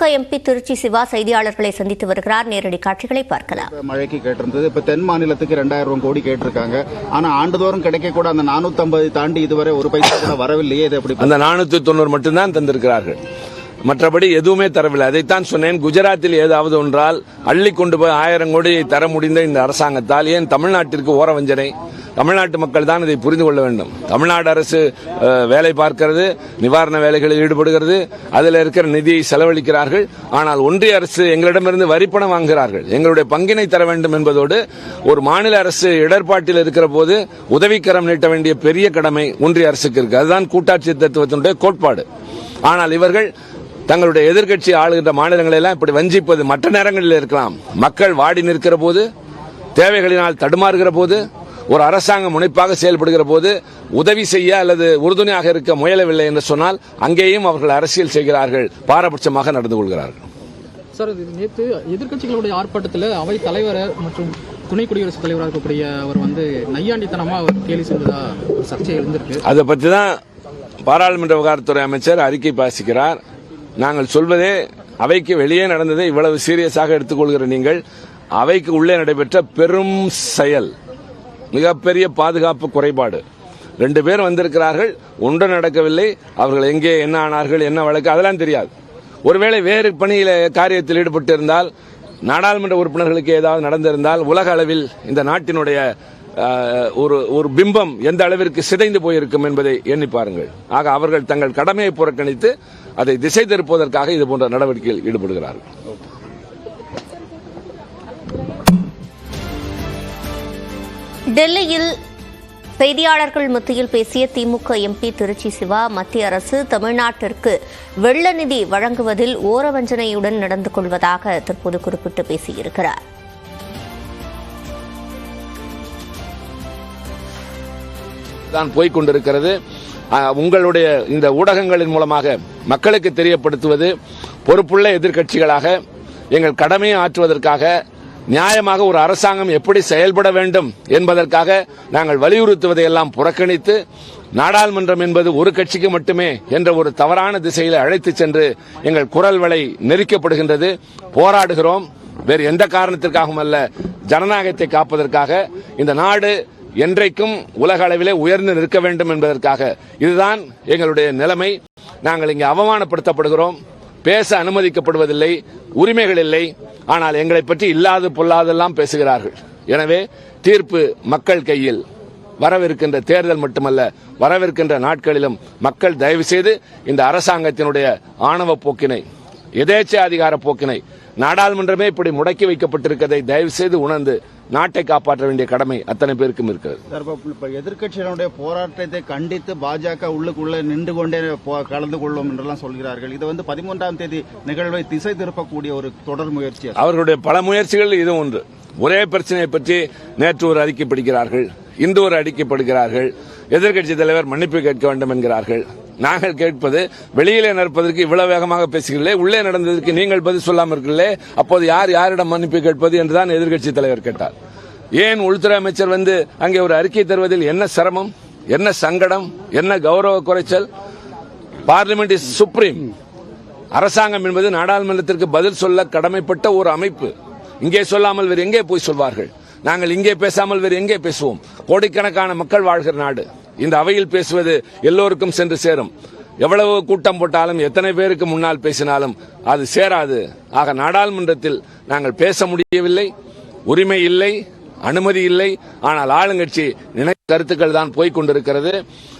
திமுக MP Trichy Siva செய்தியாளர்களை சந்தித்து வருகிறார். நேரடி காட்சிகளை பார்க்கலாம். மழைக்கு கேட்டிருந்தது. இப்ப தென் மாநிலத்துக்கு ரெண்டாயிரம் கோடி கேட்டிருக்காங்க. ஆனா ஆண்டுதோறும் கிடைக்க கூட அந்த 450 தாண்டி இதுவரை ஒரு பைசா கூட வரவில்லையே. இது எப்படி அந்த நானூத்தி தொண்ணூறு மட்டும்தான் தந்திருக்கிறார்கள். மற்றபடி எதுவுமே தரவில்லை. அதைத்தான் சொன்னேன். குஜராத்தில் ஏதாவது ஒன்றால் அள்ளி கொண்டு போய் ஆயிரம் கோடியை தர முடிந்த இந்த அரசாங்கத்தால் ஏன் தமிழ்நாட்டிற்கு ஓர வஞ்சனை தமிழ்நாட்டு மக்கள் தான் இதை புரிந்து கொள்ள வேண்டும். தமிழ்நாடு அரசு வேலை பார்க்கிறது நிவாரண வேலைகளில் ஈடுபடுகிறது அதில் இருக்கிற நிதியை செலவழிக்கிறார்கள். ஆனால் ஒன்றிய அரசு எங்களிடமிருந்து வரிப்பணம் வாங்குகிறார்கள். எங்களுடைய பங்கினை தர வேண்டும் என்பதோடு ஒரு மாநில அரசு இடர்பாட்டில் இருக்கிற போது உதவிக்கரம் நீட்ட வேண்டிய பெரிய கடமை ஒன்றிய அரசுக்கு இருக்கு. அதுதான் கூட்டாட்சி தத்துவத்தினுடைய கோட்பாடு. ஆனால் இவர்கள் தங்களுடைய எதிர்க்கட்சி ஆளுகின்ற மாநிலங்களை எல்லாம் இப்படி வஞ்சிப்பது மற்ற நேரங்களில் இருக்கலாம். மக்கள் வாடி நிற்கிற போது தேவைகளினால் தடுமாறுகிற போது ஒரு அரசாங்கம் முனைப்பாக செயல்படுகிற போது உதவி செய்ய அல்லது உறுதுணையாக இருக்க முயலவில்லை என்று சொன்னால் அங்கேயும் அவர்கள் அரசியல் செய்கிறார்கள் பாரபட்சமாக நடந்து கொள்கிறார்கள். சார் நேற்று எதிர்க்கட்சிகளுடைய ஆர்ப்பாட்டத்தில் அவை தலைவர் மற்றும் துணை குடியரசுத் தலைவராக இருக்கக்கூடிய அவர் வந்து நையாண்டித்தனமா அவர் கேலி செய்ததா ஒரு சர்ச்சை எழுந்திருக்கு. அதை பற்றி தான் பாராளுமன்ற விவகாரத்துறை அமைச்சர் அறிக்கை பாசிக்கிறார். நாங்கள் சொல்வதே அவைக்கு வெளியே நடந்ததை இவ்வளவு சீரியஸாக எடுத்துக்கொள்கிற நீங்கள் அவைக்கு உள்ளே நடைபெற்ற பெரும் செயல். மிகப்பெரிய பாதுகாப்பு குறைபாடு. ரெண்டு பேர் வந்திருக்கிறார்கள் ஒன்றும் நடக்கவில்லை அவர்கள் எங்கே என்ன ஆனார்கள் என்ன வழக்கு அதெல்லாம் தெரியாது. ஒருவேளை வேறு பணியில காரியத்தில் ஈடுபட்டு இருந்தால் நாடாளுமன்ற உறுப்பினர்களுக்கு ஏதாவது நடந்திருந்தால் உலக அளவில் இந்த நாட்டினுடைய ஒரு ஒரு பிம்பம் எந்த அளவிற்கு சிதைந்து போயிருக்கும் என்பதை எண்ணி பாருங்கள். ஆக அவர்கள் தங்கள் கடமையை புறக்கணித்து அதை திசை திருப்பதற்காக இது போன்ற நடவடிக்கையில் ஈடுபடுகிறார்கள். டெல்லியில் செய்தியாளர்கள் மத்தியில் பேசிய திமுக எம்பி திருச்சி சிவா மத்திய அரசு தமிழ்நாட்டிற்கு வெள்ள நிதி வழங்குவதில் ஓரவஞ்சனையுடன் நடந்து கொள்வதாக தற்போது குறிப்பிட்டு பேசியிருக்கிறார். தான் போய்கொண்டிருக்கிறது உங்களுடைய இந்த ஊடகங்களின் மூலமாக மக்களுக்கு தெரியப்படுத்துவது பொறுப்புள்ள எதிர்க்கட்சிகளாக எங்கள் கடமையை ஆற்றுவதற்காக நியாயமாக ஒரு அரசாங்கம் எப்படி செயல்பட வேண்டும் என்பதற்காக நாங்கள் வலியுறுத்துவதை எல்லாம் புறக்கணித்து நாடாளுமன்றம் என்பது ஒரு கட்சிக்கு மட்டுமே என்ற ஒரு தவறான திசையில் அழைத்துச் சென்று எங்கள் குரல் வலை நெரிக்கப்படுகின்றது. போராடுகிறோம். வேறு எந்த காரணத்திற்காகவும் அல்ல. ஜனநாயகத்தை காப்பதற்காக இந்த நாடு என்றைக்கும் உலக அளவிலே உயர்ந்து நிற்க வேண்டும் என்பதற்காக. இதுதான் எங்களுடைய நிலைமை. நாங்கள் இங்கே அவமானப்படுத்தப்படுகிறோம். பேச அனுமதிக்கப்படுவதில்லை. உரிமைகள் இல்லை. ஆனால் எங்களை பற்றி இல்லாது பொல்லாதெல்லாம் பேசுகிறார்கள். எனவே தீர்ப்பு மக்கள் கையில். வரவிருக்கின்ற தேர்தல் மட்டுமல்ல வரவிருக்கின்ற நாட்களிலும் மக்கள் தயவு செய்து இந்த அரசாங்கத்தினுடைய ஆணவ போக்கினை எதேச்ச அதிகார போக்கினை நாடாளுமன்றமே இப்படி முடக்கி வைக்கப்பட்டிருக்கதை தயவு செய்து உணர்ந்து நாட்டை காப்பாற்ற வேண்டிய கடமை அத்தனை பேருக்கும் இருக்கிறது. எதிர்க்கட்சியினுடைய போராட்டத்தை கண்டித்து பாஜக உள்ளுக்குள்ள நின்று கொண்டே கலந்து கொள்ளும் என்றெல்லாம் சொல்கிறார்கள். இது வந்து பதிமூன்றாம் தேதி நிகழ்வை திசை திருப்பக்கூடிய ஒரு தொடர் முயற்சி அவர்களுடைய பல முயற்சிகள் இது ஒன்று. ஒரே பிரச்சனையை பற்றி நேற்று ஒரு அறிக்கை பிடிக்கிறார்கள். இன்று ஒரு எதிர்கட்சி எதிர்க்கட்சி தலைவர் மன்னிப்பு கேட்க வேண்டும் என்கிறார்கள். நாங்கள் கேட்பது வெளியிலே நடப்பதற்கு இவ்வளவு வேகமாக பேசுகிறீர்களே உள்ளே நடந்ததற்கு நீங்கள் பதில் சொல்லாமல் இருக்கிறீர்களே அப்போது யார் யாரிடம் மன்னிப்பு கேட்பது என்றுதான் எதிர்கட்சி தலைவர் கேட்டார். ஏன் உள்துறை அமைச்சர் வந்து அங்கே ஒரு அறிக்கை தருவதில் என்ன சிரமம் என்ன சங்கடம் என்ன கௌரவ குறைச்சல்? Parliament is supreme. அரசாங்கம் என்பது நாடாளுமன்றத்திற்கு பதில் சொல்ல கடமைப்பட்ட ஒரு அமைப்பு. இங்கே சொல்லாமல் வேறு எங்கே போய் சொல்வார்கள்? நாங்கள் இங்கே பேசாமல் வேறு எங்கே பேசுவோம்? கோடிக்கணக்கான மக்கள் வாழ்கிற நாடு. இந்த அவையில் பேசுவது எல்லோருக்கும் சென்று சேரும். எவ்வளவு கூட்டம் போட்டாலும் எத்தனை பேருக்கு முன்னால் பேசினாலும் அது சேராது. ஆக நாடாளுமன்றத்தில் நாங்கள் பேச முடியவில்லை உரிமை இல்லை அனுமதி இல்லை. ஆனால் ஆளுங்கட்சி நினை கருத்துக்கள் தான் போய்கொண்டிருக்கிறது